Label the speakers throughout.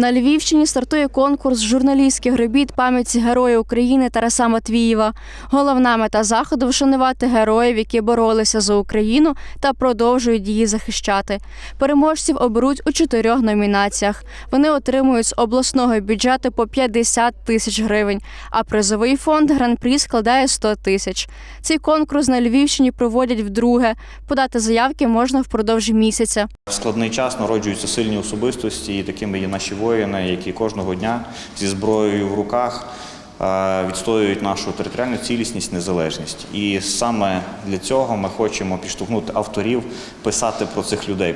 Speaker 1: На Львівщині стартує конкурс журналістських робіт пам'яті Героя України Тараса Матвієва. Головна мета заходу вшанувати героїв, які боролися за Україну та продовжують її захищати. Переможців оберуть у чотирьох номінаціях. Вони отримують з обласного бюджету по 50 тисяч гривень, а призовий фонд гран-прі складає 100 тисяч. Цей конкурс на Львівщині проводять вдруге. Подати заявки можна впродовж місяця.
Speaker 2: В складний час народжуються сильні особистості, і такими є наші воїни, які кожного дня зі зброєю в руках е, відстоюють нашу територіальну цілісність, незалежність. І саме для цього ми хочемо підштовхнути авторів писати про цих людей.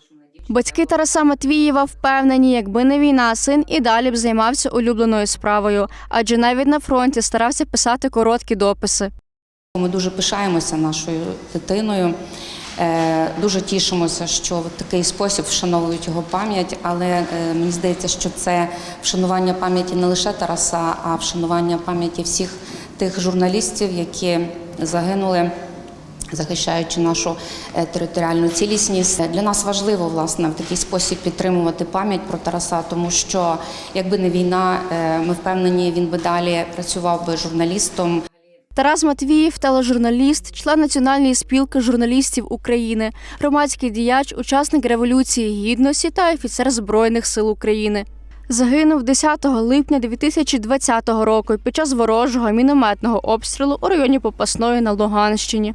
Speaker 1: Батьки Тараса Матвієва впевнені, якби не війна, син і далі б займався улюбленою справою, адже навіть на фронті старався писати короткі дописи.
Speaker 3: Ми дуже пишаємося нашою дитиною. Е, Дуже тішимося, що в такий спосіб вшановують його пам'ять, але е, мені здається, що це вшанування пам'яті не лише Тараса, а вшанування пам'яті всіх тих журналістів, які загинули. Захищаючи нашу е, територіальну цілісність, для нас важливо власне в такий спосіб підтримувати пам'ять про Тараса, тому що якби не війна, ми впевнені, він би далі працював би журналістом.
Speaker 1: Тарас Матвіїв, тележурналіст, член Національної спілки журналістів України, громадський діяч, учасник революції гідності та офіцер Збройних сил України. Загинув 10 липня 2020 року під час ворожого мінометного обстрілу у районі Попасної на Луганщині.